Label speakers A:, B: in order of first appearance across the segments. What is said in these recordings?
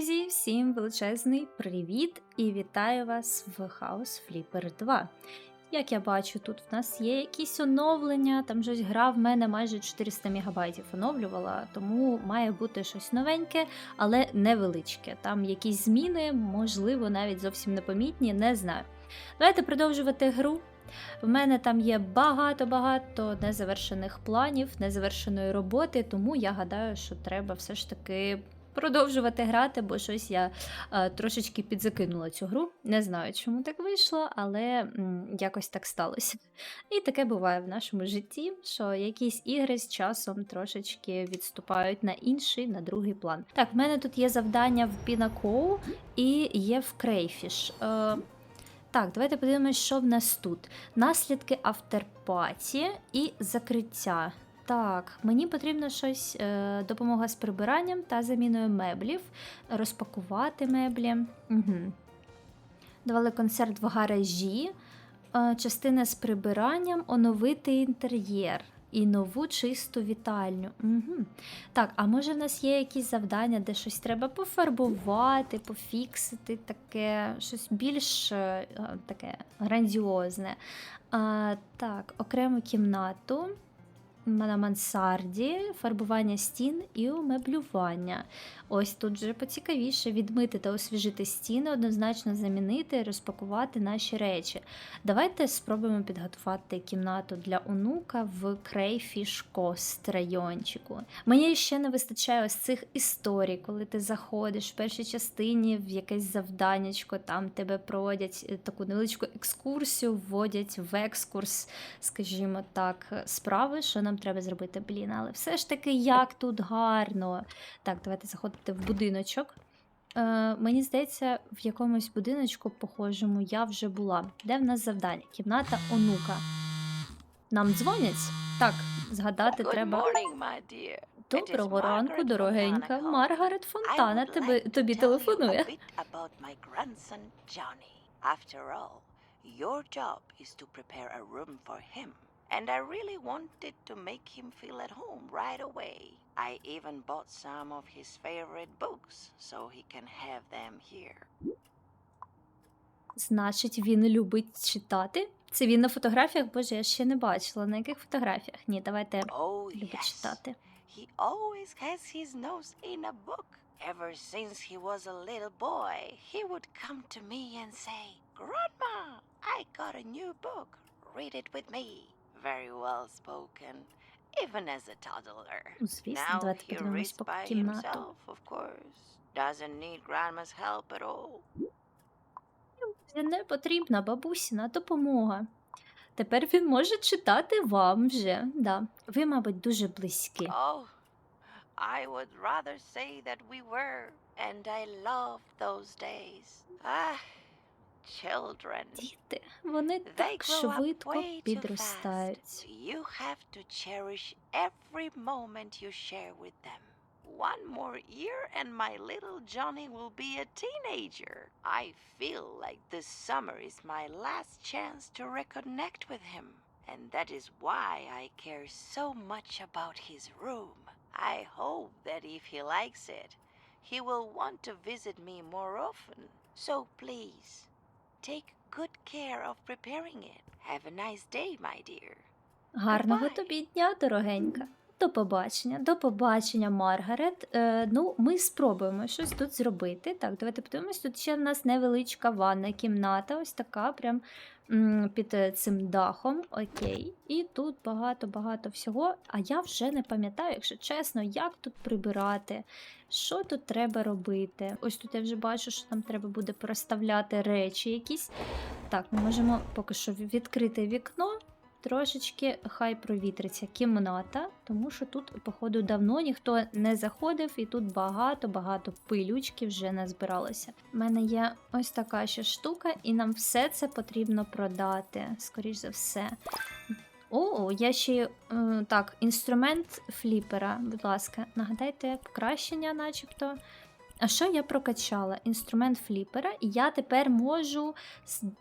A: Друзі, всім величезний привіт і вітаю вас в House Flipper 2. Як я бачу, тут в нас є якісь оновлення, там щось гра в мене майже 400 МБ оновлювала, тому має бути щось новеньке, але невеличке. Там якісь зміни, можливо, навіть зовсім непомітні, не знаю. Давайте продовжувати гру. В мене там є багато-багато незавершених планів, незавершеної роботи, тому я гадаю, що треба все ж таки продовжувати грати, бо щось я е, трошечки підзакинула цю гру. Не знаю, чому так вийшло, але якось так сталося. І таке буває в нашому житті, що якісь ігри з часом трошечки відступають на інший, на другий план. Так, в мене тут є завдання в Пінакоу і є в Крейфіш. Е, так, давайте подивимось, що в нас тут. Наслідки автерпаті і закриття. Так, мені потрібно щось, е, допомога з прибиранням та заміною меблів, розпакувати меблі. Угу. Давали концерт в гаражі, е, частина з прибиранням, оновити інтер'єр і нову чисту вітальню. Угу. Так, а може в нас є якісь завдання, де щось треба пофарбувати, пофіксити, таке, щось більш е, таке грандіозне. А, Так, окрему кімнату на мансарді, фарбування стін і умеблювання. Ось тут вже поцікавіше відмити та освіжити стіни, однозначно замінити, розпакувати наші речі. Давайте спробуємо підготувати кімнату для онука в Coast райончику. Мені ще не вистачає ось цих історій, коли ти заходиш в першій частині в якесь завданнячко, там тебе проводять е, таку невеличку екскурсію, вводять в екскурс, скажімо так, справи, що нам треба зробити. Блін, але все ж таки, як тут гарно. Так, давайте заходити в будиночок. Е, Мені здається, в якомусь будиночку похожому я вже була. Де в нас завдання? Кімната онука. Нам дзвонять? Так, згадати
B: Good
A: треба.
B: morning.
A: Доброго ранку, дорогенька. Маргарет Фонтана тебе, тобі телефонує.
B: After all, your job is to prepare a room for him. And I really wanted to make him feel at home right away. I even bought some of his favorite books so he can have them here.
A: Значить, він любить читати. Це він на фотографіях, боже, я ще не бачила. На яких фотографіях? Ні, давайте
B: Oh,
A: любить
B: yes.
A: читати.
B: He always has his nose in a book. Ever since he was a little boy, he would come to me and say, Grandma, I got a new book. Read it with me. Very well spoken, even as a toddler.
A: Ну, Звісно,
B: Now
A: давайте
B: he
A: подивимось
B: reads
A: по
B: by
A: кімнату.
B: himself, of course. Doesn't need grandma's help at all.
A: Це не потрібна бабусіна допомога. Тепер він може читати вам вже. Да. Ви, мабуть, дуже близькі.
B: Oh, I would rather say that we were, and I loved those days. Ah.
A: Діти, вони
B: They
A: так
B: grow up
A: швидко
B: way too
A: підростають.
B: fast. You have to cherish every moment you share with them. One more year and my little Johnny will be a teenager. I feel like this summer is my last chance to reconnect with him. And that is why I care so much about his room. I hope that if he likes it, he will want to visit me more often. So please, take good care of preparing it. Have a nice day, my dear.
A: Гарного
B: Goodbye.
A: тобі дня, дорогенька. До побачення, до побачення, Маргарет. Е, ну, ми спробуємо щось тут зробити. Так, давайте подивимось. Тут ще в нас невеличка ванна кімната, ось така, прям під е, цим дахом. Окей. І тут багато-багато всього. А я вже не пам'ятаю, якщо чесно, як тут прибирати, що тут треба робити. Ось тут я вже бачу, що там треба буде проставляти речі якісь. Так, ми можемо поки що відкрити вікно. Трошечки хай провітриться кімната, тому що тут, походу, давно ніхто не заходив, і тут багато-багато пилючки вже назбиралося. У мене є ось така ще штука, і нам все це потрібно продати, скоріш за все. О, я ще е, так, інструмент фліпера, будь ласка, нагадайте, покращення, начебто. А що я прокачала? Інструмент фліпера, і я тепер можу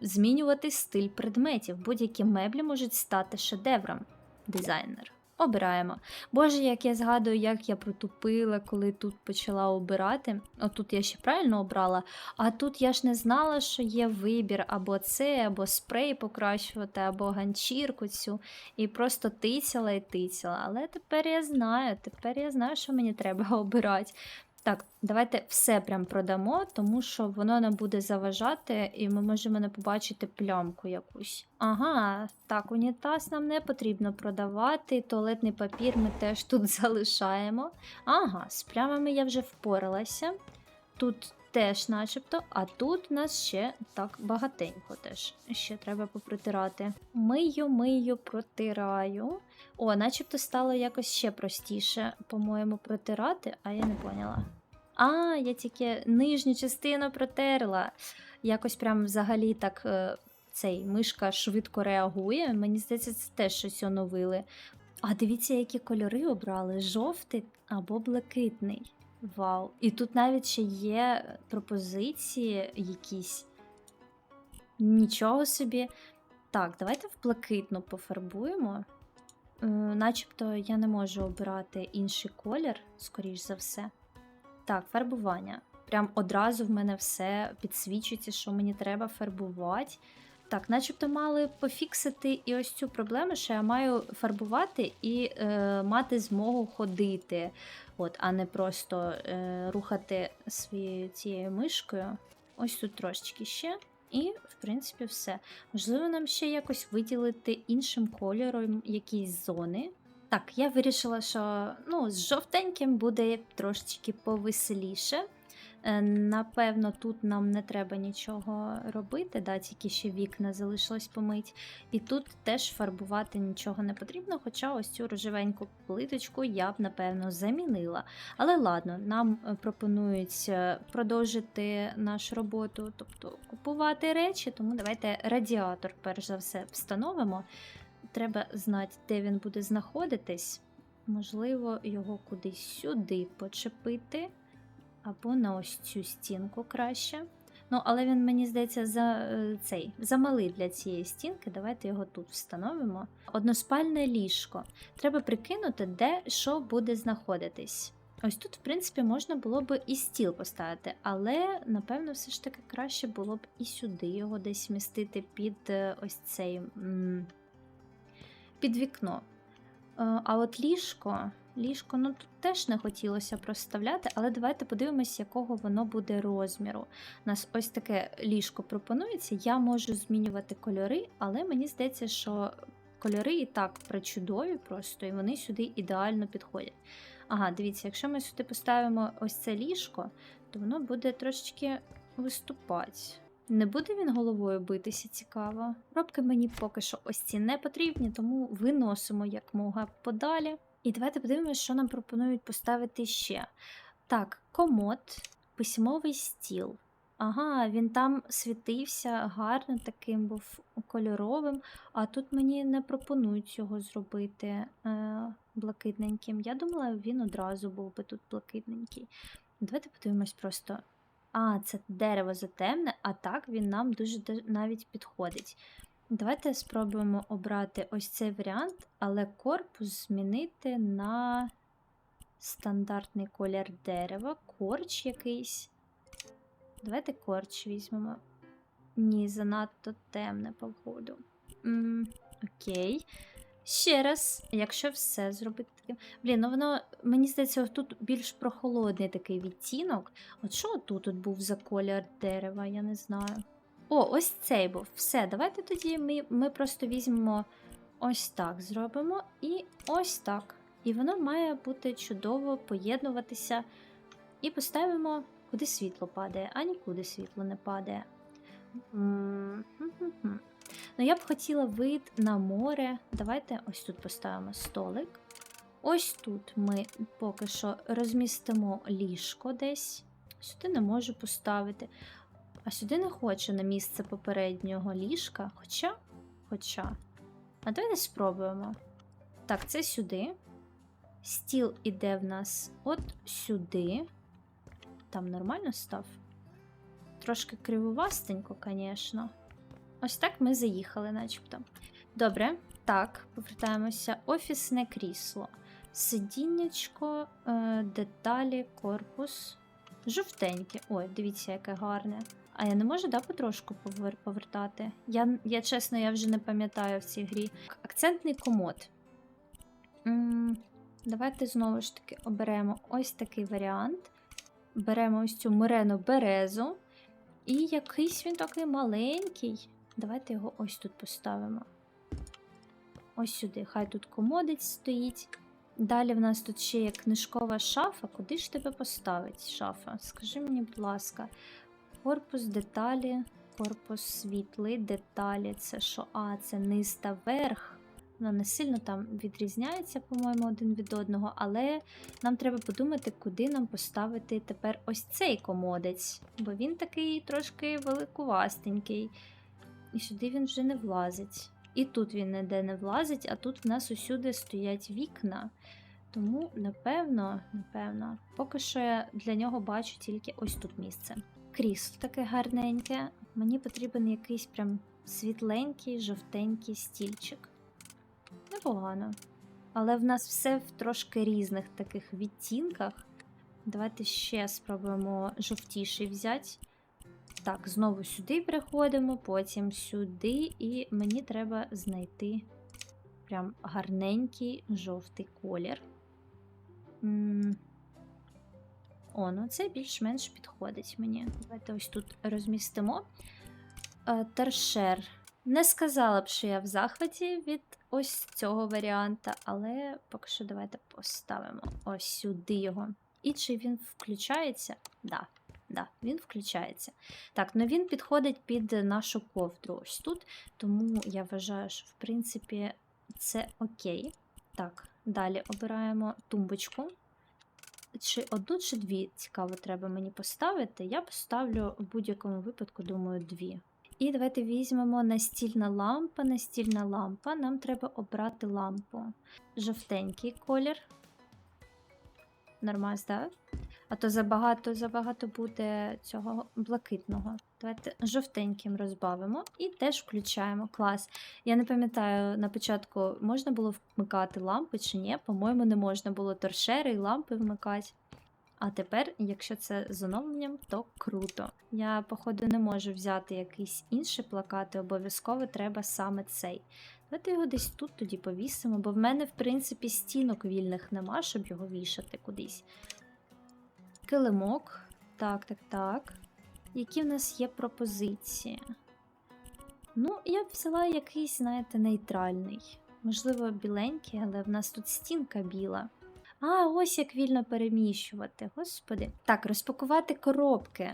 A: змінювати стиль предметів. Будь-які меблі можуть стати шедевром. Дизайнер. Обираємо. Боже, як я згадую, як я протупила, коли тут почала обирати. Отут я ще правильно обрала, а тут я ж не знала, що є вибір або це, або спрей покращувати, або ганчірку цю. І просто тицяла і тицяла. Але тепер я знаю, тепер я знаю, що мені треба обирати. Так, давайте все прям продамо, тому що воно нам буде заважати, і ми можемо не побачити плямку якусь. Ага, так, унітаз нам не потрібно продавати, туалетний папір ми теж тут залишаємо. Ага, з плямами я вже впоралася. Тут теж, начебто, а тут у нас ще так багатенько теж. Ще треба попритирати. Мию, мию, протираю. О, начебто стало якось ще простіше, по-моєму, протирати, а я не поняла. А, я тільки нижню частину протерла. Якось прям взагалі так е, цей мишка швидко реагує. Мені здається, це теж щось оновили. А дивіться, які кольори обрали: жовтий або блакитний. Вау. І тут навіть ще є пропозиції якісь. Нічого собі. Так, давайте в блакитну пофарбуємо. Е, начебто я не можу обирати інший колір, скоріш за все. Так, фарбування. Прям одразу в мене все підсвічується, що мені треба фарбувати. Так, начебто мали пофіксити і ось цю проблему, що я маю фарбувати і е, мати змогу ходити, от, а не просто е, рухати своєю цією мишкою. Ось тут трошечки ще. І, в принципі, все. Можливо, нам ще якось виділити іншим кольором якісь зони. Так, я вирішила, що ну, з жовтеньким буде трошечки повеселіше. Е, Напевно, тут нам не треба нічого робити, да, тільки ще вікна залишилось помить. І тут теж фарбувати нічого не потрібно, хоча ось цю рожевеньку плиточку я б, напевно, замінила. Але ладно, нам е, пропонують е, продовжити нашу роботу, тобто купувати речі, тому давайте радіатор, перш за все, встановимо. Треба знати, де він буде знаходитись. Можливо, його кудись сюди почепити, або на ось цю стінку краще. Ну, але він, мені здається, за е, цей замалий для цієї стінки. Давайте його тут встановимо. Односпальне ліжко. Треба прикинути, де що буде знаходитись. Ось тут, в принципі, можна було б і стіл поставити, але, напевно, все ж таки краще було б і сюди його десь вмістити під е, ось цей. під вікно. Е, А от ліжко, ліжко, ну тут теж не хотілося проставляти, але давайте подивимось, якого воно буде розміру. У нас ось таке ліжко пропонується. Я можу змінювати кольори, але мені здається, що кольори і так причудові просто, і вони сюди ідеально підходять. Ага, дивіться, якщо ми сюди поставимо ось це ліжко, то воно буде трошечки виступати. Не буде він головою битися цікаво. Робки мені поки що ось ці не потрібні, тому виносимо як мога подалі. І давайте подивимося, що нам пропонують поставити ще. Так, комод, письмовий стіл. Ага, він там світився гарно, таким був кольоровим, а тут мені не пропонують цього зробити е, блакитненьким. Я думала, він одразу був би тут блакитненький. Давайте подивимось просто. А, це дерево затемне, а так він нам дуже навіть підходить. Давайте спробуємо обрати ось цей варіант, але корпус змінити на стандартний колір дерева, корч якийсь. Давайте корч візьмемо. Ні, занадто темне походу. М, окей. Ще раз, якщо все зробити таким. Блін, ну воно, мені здається, тут більш прохолодний такий відтінок. От що тут був за колір дерева, я не знаю. О, ось цей був. Все, давайте тоді ми, ми просто візьмемо ось так зробимо і ось так. І воно має бути чудово поєднуватися. І поставимо, куди світло падає, а нікуди світло не падає. Ну, я б хотіла вид на море. Давайте ось тут поставимо столик. Ось тут ми поки що розмістимо ліжко десь. Сюди не можу поставити. А сюди не хочу на місце попереднього ліжка. Хоча, хоча. А давайте спробуємо. Так, це сюди. Стіл іде в нас от сюди. Там нормально став? Трошки кривовастенько, звісно. Ось так ми заїхали, начебто. Добре, Так, повертаємося. Офісне крісло. Сидіннячко, е, деталі, корпус. Жовтеньке. Ой, дивіться, яке гарне. А я не можу, да, потрошку повер- повертати? Я, я чесно, я вже не пам'ятаю в цій грі. Акцентний комод. м давайте знову ж таки оберемо ось такий варіант. Беремо ось цю мирену березу. І якийсь він такий маленький. Давайте його ось тут поставимо. Ось сюди. Хай тут комодець стоїть. Далі в нас тут ще є книжкова шафа. Куди ж тебе поставить шафа? Скажи мені, будь ласка, корпус, деталі, корпус світлий, деталі. Це що? А, це низ та верх. Воно не сильно там відрізняється, по-моєму, один від одного, але нам треба подумати, куди нам поставити тепер ось цей комодець, бо він такий трошки великувастенький. І сюди він вже не влазить. І тут він ніде не влазить, а тут в нас усюди стоять вікна. Тому, напевно, напевно, поки що я для нього бачу тільки ось тут місце. Крісло таке гарненьке. Мені потрібен якийсь прям світленький, жовтенький стільчик. Непогано. Але в нас все в трошки різних таких відтінках. Давайте ще спробуємо жовтіший взяти. Так, знову сюди переходимо, потім сюди, і мені треба знайти прям гарненький жовтий колір. М, О, ну це більш-менш підходить мені. Давайте ось тут розмістимо. Е, Торшер. Не сказала б, що я в захваті від ось цього варіанта, але поки що давайте поставимо ось сюди його. І чи він включається? Да, да, він включається. Так, ну він підходить під нашу ковдру ось тут, тому я вважаю, що в принципі це окей. Так, далі обираємо тумбочку. Чи одну, чи дві цікаво треба мені поставити. Я поставлю в будь-якому випадку, думаю, дві. І давайте візьмемо настільна лампа. Настільна лампа. Нам треба обрати лампу. Жовтенький колір. Нормально, так? А то забагато, забагато буде цього блакитного. Давайте жовтеньким розбавимо і теж включаємо клас. Я не пам'ятаю, на початку можна було вмикати лампи чи ні. По-моєму, не можна було торшери і лампи вмикати. А тепер, якщо це з оновленням, то круто. Я, походу, не можу взяти якийсь інший плакат, і обов'язково треба саме цей. Давайте його десь тут тоді повісимо, бо в мене, в принципі, стінок вільних нема, щоб його вішати кудись. Килимок. Так, так, так. Які в нас є пропозиції? Ну, я б взяла якийсь, знаєте, нейтральний. Можливо, біленький, але в нас тут стінка біла. А, ось як вільно переміщувати, господи. Так, розпакувати коробки.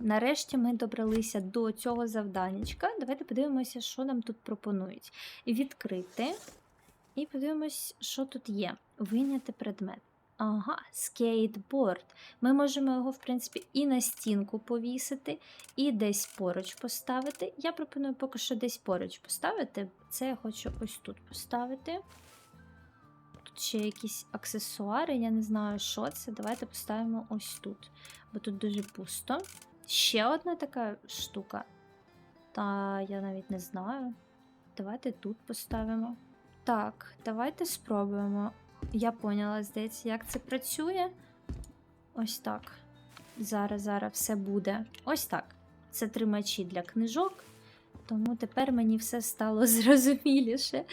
A: Нарешті ми добралися до цього завданнячка. Давайте подивимося, що нам тут пропонують. Відкрити. І подивимось, що тут є. Вийняти предмет. Ага, скейтборд. Ми можемо його, в принципі, і на стінку повісити, і десь поруч поставити. Я пропоную поки що десь поруч поставити. Це я хочу ось тут поставити. Тут ще якісь аксесуари, я не знаю, що це. Давайте поставимо ось тут, бо тут дуже пусто. Ще одна така штука. Та я навіть не знаю. Давайте тут поставимо. Так, давайте спробуємо. Я поняла, здається, як це працює. Ось так. Зараз, зараз все буде. Ось так. Це тримачі для книжок. Тому тепер мені все стало зрозуміліше.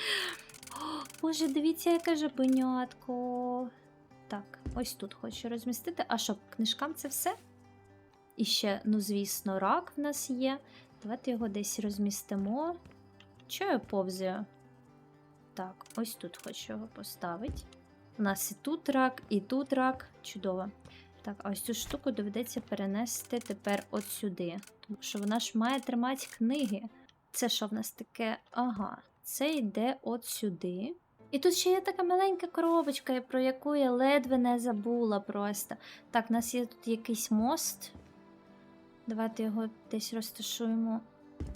A: О, Боже, дивіться, яке жабенятко. Так, ось тут хочу розмістити. А що, книжкам це все? І ще, ну, звісно, рак в нас є. Давайте його десь розмістимо. Чого я повзаю? Так, ось тут хочу його поставити. У нас і тут рак, і тут рак. Чудово. Так, а ось цю штуку доведеться перенести тепер от сюди. Тому що вона ж має тримати книги. Це що в нас таке? Ага, це йде от сюди. І тут ще є така маленька коробочка, про яку я ледве не забула просто. Так, у нас є тут якийсь мост. Давайте його десь розташуємо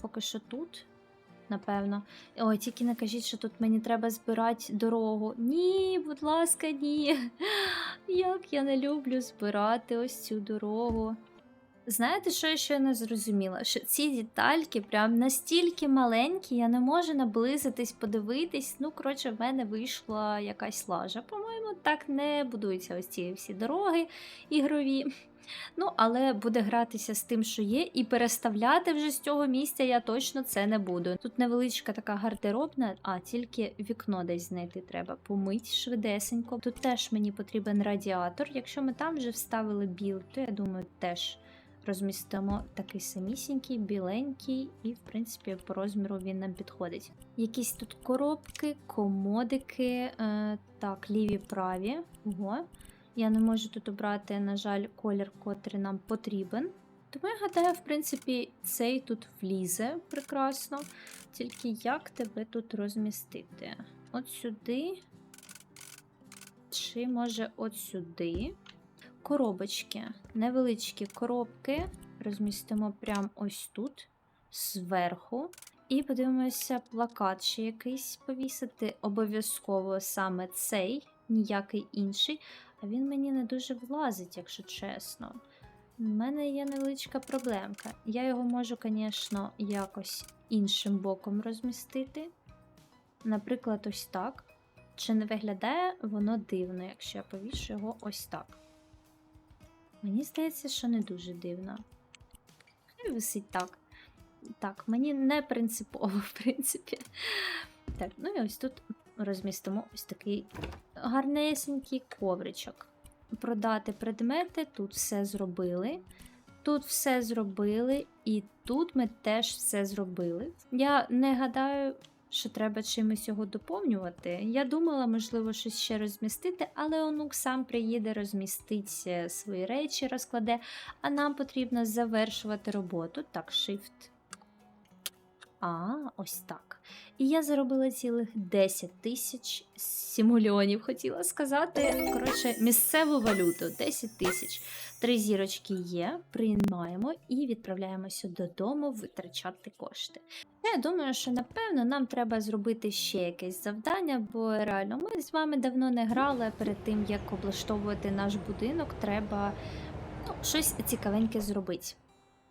A: поки що тут. Напевно. Ой, тільки не кажіть, що тут мені треба збирати дорогу. Ні, будь ласка, ні. Як я не люблю збирати ось цю дорогу. Знаєте, що я ще не зрозуміла? Що ці детальки прям настільки маленькі, я не можу наблизитись, подивитись. Ну, коротше, в мене вийшла якась лажа. По-моєму, так не будуються ось ці всі дороги ігрові. Ну, але буде гратися з тим, що є, і переставляти вже з цього місця я точно це не буду. Тут невеличка така гардеробна, а тільки вікно десь знайти треба. Помить швидесенько. Тут теж мені потрібен радіатор. Якщо ми там вже вставили біл, то я думаю, теж розмістимо такий самісінький, біленький, і, в принципі, по розміру він нам підходить. Якісь тут коробки, комодики, е, так, ліві праві. Ого. Я не можу тут обрати, на жаль, колір, котрий нам потрібен. Тому я гадаю, в принципі, цей тут влізе прекрасно. Тільки як тебе тут розмістити? От сюди. Чи може от сюди? Коробочки, невеличкі коробки. Розмістимо прямо ось тут, зверху. І подивимося, плакат ще якийсь повісити. Обов'язково саме цей, ніякий інший. А він мені не дуже влазить, якщо чесно. У мене є невеличка проблемка. Я його можу, звісно, якось іншим боком розмістити. Наприклад, ось так. Чи не виглядає воно дивно, якщо я повішу його ось так? Мені здається, що не дуже дивно. Хай висить так. Так, мені не принципово, в принципі. Так, ну і ось тут розмістимо ось такий гарнесенький ковричок. Продати предмети, тут все зробили. Тут все зробили, і тут ми теж все зробили. Я не гадаю, що треба чимось його доповнювати. Я думала, можливо, щось ще розмістити, але онук сам приїде, розмістить е, свої речі, розкладе, а нам потрібно завершувати роботу. Так, shift. А, ось так. І я заробила цілих 10 тисяч сімульонів, хотіла сказати. Коротше, місцеву валюту 10 тисяч. Три зірочки є, приймаємо і відправляємося додому витрачати кошти. Я думаю, що напевно нам треба зробити ще якесь завдання, бо реально ми з вами давно не грали. Перед тим як облаштовувати наш будинок, треба ну, щось цікавеньке зробити.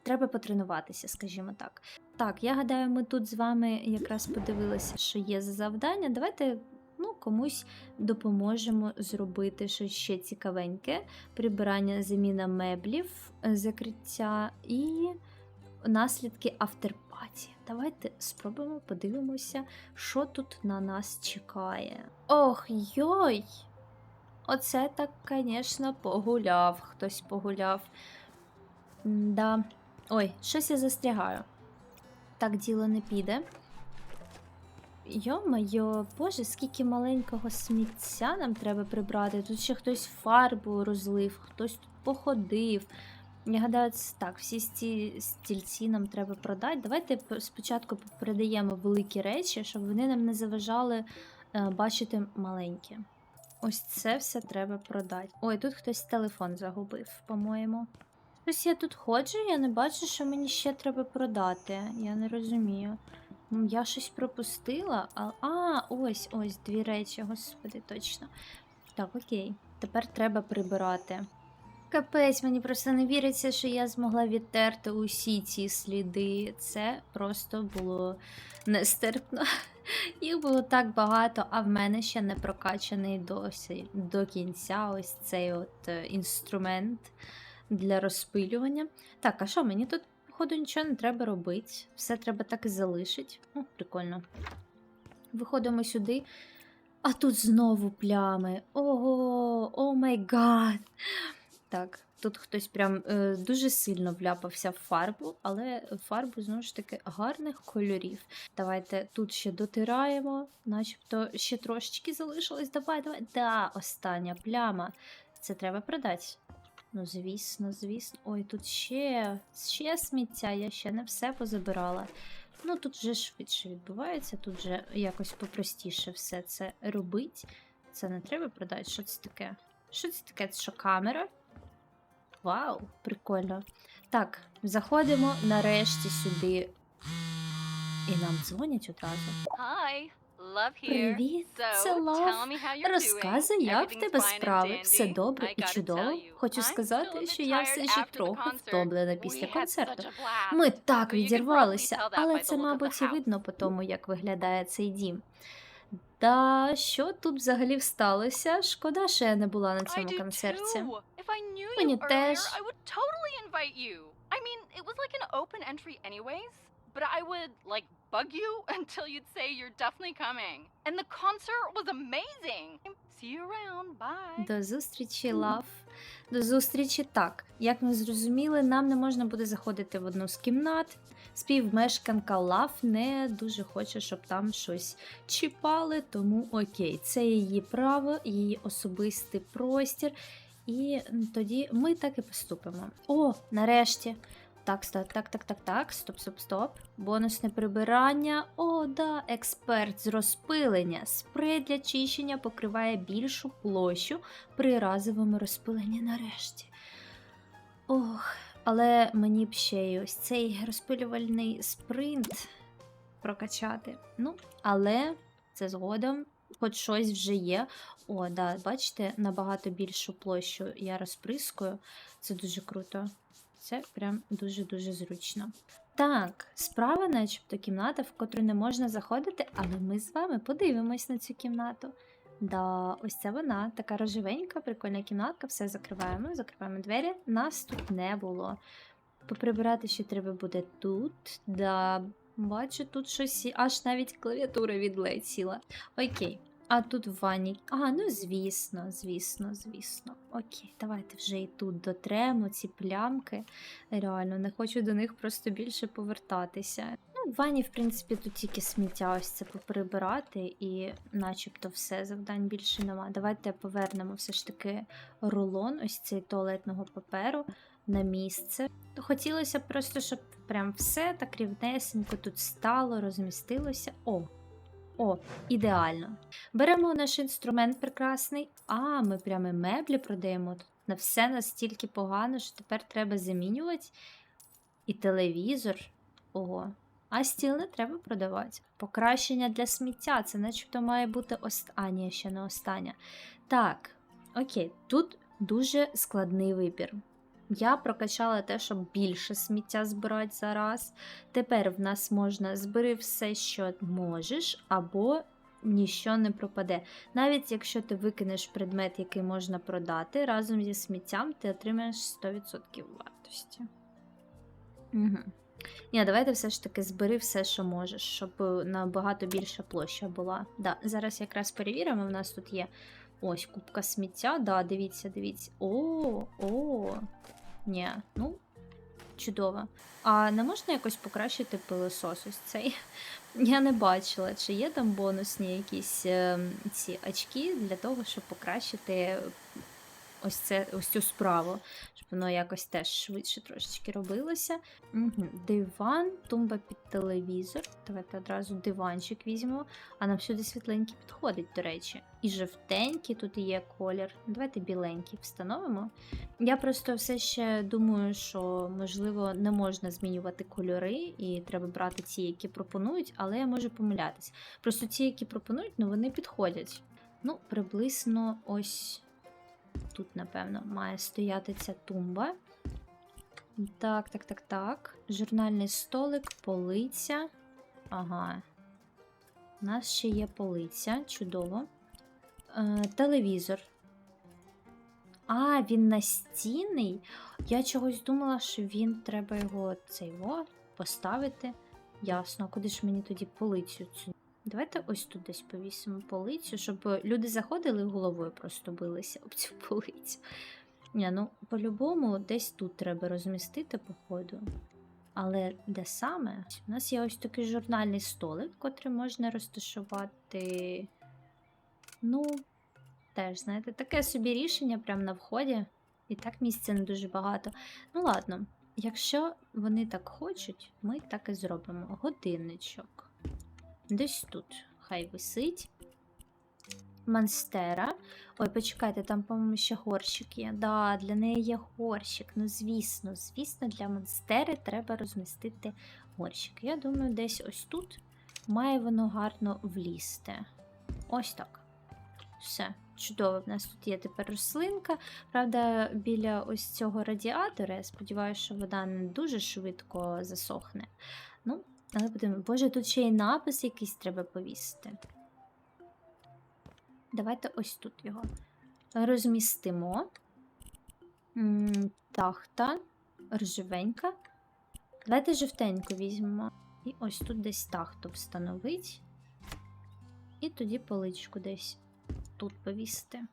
A: Треба потренуватися, скажімо так. Так, я гадаю, ми тут з вами якраз подивилися, що є за завдання. Давайте ну, комусь допоможемо зробити щось ще цікавеньке: прибирання, заміна меблів, е, закриття і наслідки автерпаті. Давайте спробуємо подивимося, що тут на нас чекає. Ох, йой! Оце так, звісно, погуляв. Хтось погуляв. Да. Ой, щось я застрягаю. Так діло не піде. Йо-моє, боже, скільки маленького сміття нам треба прибрати. Тут ще хтось фарбу розлив, хтось тут походив. Я гадаю, так, всі ці стільці нам треба продати. Давайте спочатку передаємо великі речі, щоб вони нам не заважали е, бачити маленькі. Ось це все треба продати. Ой, тут хтось телефон загубив, по-моєму. Ось я тут ходжу, я не бачу, що мені ще треба продати. Я не розумію. Я щось пропустила. А, а ось, ось дві речі, господи, точно. Так, окей. Тепер треба прибирати. Капець, мені просто не віриться, що я змогла відтерти усі ці сліди. Це просто було нестерпно. Їх було так багато, а в мене ще не прокачаний досі до кінця ось цей от е, інструмент для розпилювання. Так, а що, мені тут, походу, нічого не треба робити. Все треба так і залишити. О, прикольно. Виходимо сюди. А тут знову плями. Ого, о май гад. Так, тут хтось прям е, дуже сильно вляпався в фарбу, але фарбу знову ж таки гарних кольорів. Давайте тут ще дотираємо, начебто ще трошечки залишилось. Давай, давай. Да, остання пляма. Це треба продати. Ну, звісно, звісно. Ой, тут ще, ще сміття, я ще не все позабирала. Ну, тут вже швидше відбувається, тут вже якось попростіше все це робить. Це не треба продати. Що це таке? Що це таке? Це що камера? Вау, прикольно. Так, заходимо нарешті сюди. І нам дзвонять одразу.
B: Hi.
A: Привіт, це Лав. Розказуй, як в тебе справи, все добре і чудово. Хочу сказати, що я все ще трохи втомлена після концерту. Ми так відірвалися, але це, мабуть, і видно по тому, як виглядає цей дім. Та що тут взагалі сталося? Шкода, що я не була на цьому концерті. Мені теж.
C: I mean, it was like an open entry anyways, but I would like bug you until you'd say you're definitely coming. And the concert was amazing. See you around. Bye.
A: До зустрічі, лав. До зустрічі так. Як ми зрозуміли, нам не можна буде заходити в одну з кімнат. Співмешканка Лав не дуже хоче, щоб там щось чіпали, тому окей, це її право, її особистий простір. І тоді ми так і поступимо. О, нарешті. Так, так, так, так, так, так. Стоп, стоп, стоп. Бонусне прибирання. О, да, експерт з розпилення. Спрей для чищення покриває більшу площу при разовому розпиленні нарешті. Ох, але мені б ще й ось цей розпилювальний спринт прокачати. Ну, але це згодом, хоч щось вже є. О, да, бачите, набагато більшу площу я розприскую. Це дуже круто. Це прям дуже-дуже зручно. Так, справа, начебто, кімната, в котру не можна заходити, але ми з вами подивимось на цю кімнату. Да, ось це вона, така рожевенька, прикольна кімнатка, все закриваємо, закриваємо двері. Нас тут не було. Поприбирати ще треба буде тут. Да, бачу, тут щось, аж навіть клавіатура відлетіла. Окей. А тут в ванні. А, ну звісно, звісно, звісно. Окей, давайте вже і тут дотремо ці плямки. Реально, не хочу до них просто більше повертатися. Ну, в ванні, в принципі, тут тільки сміття ось це поприбирати, і начебто все, завдань більше нема. Давайте повернемо все ж таки рулон, ось цей туалетного паперу на місце. Хотілося б просто, щоб прям все так рівнесенько тут стало, розмістилося. О! О, ідеально. Беремо наш інструмент прекрасний. А, ми прямо меблі продаємо. Тут на все настільки погано, що тепер треба замінювати. І телевізор. Ого. А стіл не треба продавати. Покращення для сміття. Це начебто має бути ост... А, ні, ще не остання. Так, окей, тут дуже складний вибір. Я прокачала те, щоб більше сміття збирати зараз. Тепер в нас можна збери все, що можеш, або ніщо не пропаде. Навіть якщо ти викинеш предмет, який можна продати, разом зі сміттям ти отримаєш 100% вартості. Угу. Ні, давайте все ж таки збери все, що можеш, щоб набагато більша площа була. Да, зараз якраз перевіримо, в нас тут є ось кубка сміття. Да, дивіться, дивіться. О, о. Ні, ну, чудово. А не можна якось покращити пилосос ось цей? Я не бачила, чи є там бонусні якісь е, ці очки для того, щоб покращити ось, це, ось цю справу, щоб воно якось теж швидше трошечки робилося. Угу. Диван, тумба під телевізор. Давайте одразу диванчик візьмемо. А нам сюди світленький підходить, до речі. І жовтенький тут є колір. Давайте біленький встановимо. Я просто все ще думаю, що можливо не можна змінювати кольори, і треба брати ті, які пропонують, але я можу помилятися. Просто ті, які пропонують, ну вони підходять. Ну, приблизно ось тут, напевно, має стояти ця тумба. Так, так, так, так. Журнальний столик, полиця. Ага. У нас ще є полиця, чудово. Е, телевізор. А, він настінний. Я чогось думала, що він треба його цей во, поставити. Ясно, куди ж мені тоді полицю цю? Давайте ось тут десь повісимо полицю, щоб люди заходили і головою просто билися об цю полицю. Ні, ну, по-любому, десь тут треба розмістити, походу. Але де саме? У нас є ось такий журнальний столик, котрий можна розташувати. Ну, теж, знаєте, таке собі рішення прямо на вході. І так місця не дуже багато. Ну, ладно, якщо вони так хочуть, ми так і зробимо. Годинничок. Десь тут хай висить. Монстера. Ой, почекайте, там, по-моєму, ще горщик є. Да, для неї є горщик. Ну, звісно, звісно, для монстери треба розмістити горщик. Я думаю, десь ось тут має воно гарно влізти. Ось так. Все, чудово. В нас тут є тепер рослинка. Правда, біля ось цього радіатора, я сподіваюся, що вода не дуже швидко засохне. Ну, але будемо. Боже, тут ще й напис якийсь треба повісити. Давайте ось тут його розмістимо. Тахта, ржевенька. Давайте жовтеньку візьмемо. І ось тут десь тахту встановить. І тоді поличку десь тут повісити.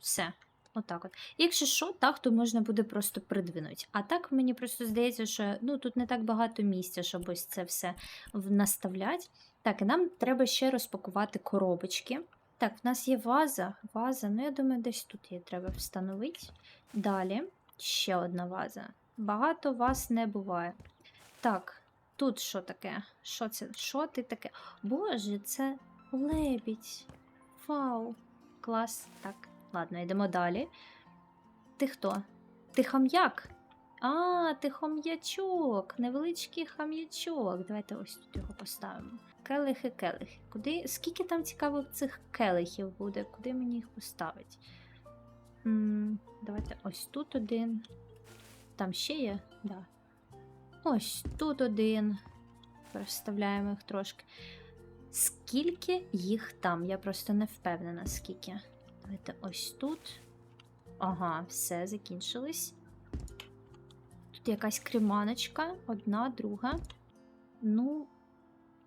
A: Все. Отак от. Якщо що, тахту можна буде просто придвинути. А так мені просто здається, що ну, тут не так багато місця, щоб ось це все наставляти. Так, і нам треба ще розпакувати коробочки. Так, в нас є ваза. Ваза, ну я думаю, десь тут її треба встановити. Далі ще одна ваза. Багато ваз не буває. Так, тут що таке? Що це? Що ти таке? Боже, це лебідь. Вау. Клас. Так, ладно, йдемо далі. Ти хто? Ти хам'як? А, ти хам'ячок, невеличкий хам'ячок. Давайте ось тут його поставимо. Келихи, келихи. Куди? Скільки там цікаво цих келихів буде? Куди мені їх поставити? м давайте ось тут один. Там ще є? Да. Ось тут один. Переставляємо їх трошки. Скільки їх там? Я просто не впевнена, скільки. Давайте ось тут. Ага, все, закінчились. Тут якась креманочка, одна, друга. Ну,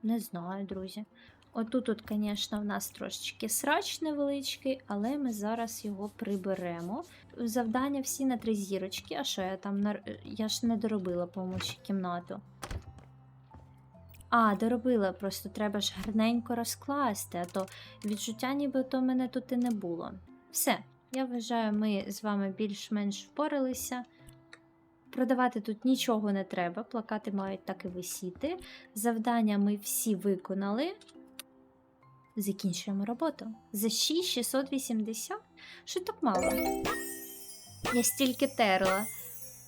A: не знаю, друзі. Отут, от, звісно, в нас трошечки срач невеличкий, але ми зараз його приберемо. Завдання всі на три зірочки. А що я там. Я ж не доробила, по-моєму, кімнату. А, доробила, просто треба ж гарненько розкласти, а то відчуття, ніби то мене тут і не було. Все, я вважаю, ми з вами більш-менш впоралися. Продавати тут нічого не треба, плакати мають так і висіти. Завдання ми всі виконали. Закінчуємо роботу. За 6680? Що так мало? Я стільки терла.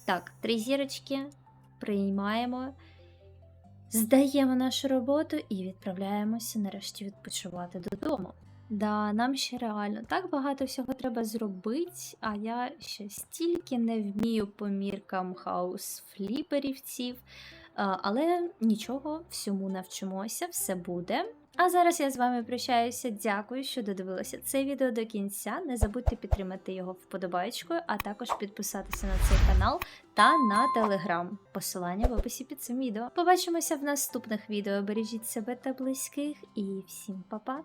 A: Так, три зірочки. Приймаємо. Здаємо нашу роботу і відправляємося нарешті відпочивати додому. Да, нам ще реально так багато всього треба зробити, а я ще стільки не вмію по міркам хаус фліперівців. Але нічого, всьому навчимося, все буде. А зараз я з вами прощаюся. Дякую, що додивилися це відео до кінця. Не забудьте підтримати його вподобайкою, а також підписатися на цей канал та на телеграм. Посилання в описі під цим відео. Побачимося в наступних відео. Бережіть себе та близьких і всім па-па!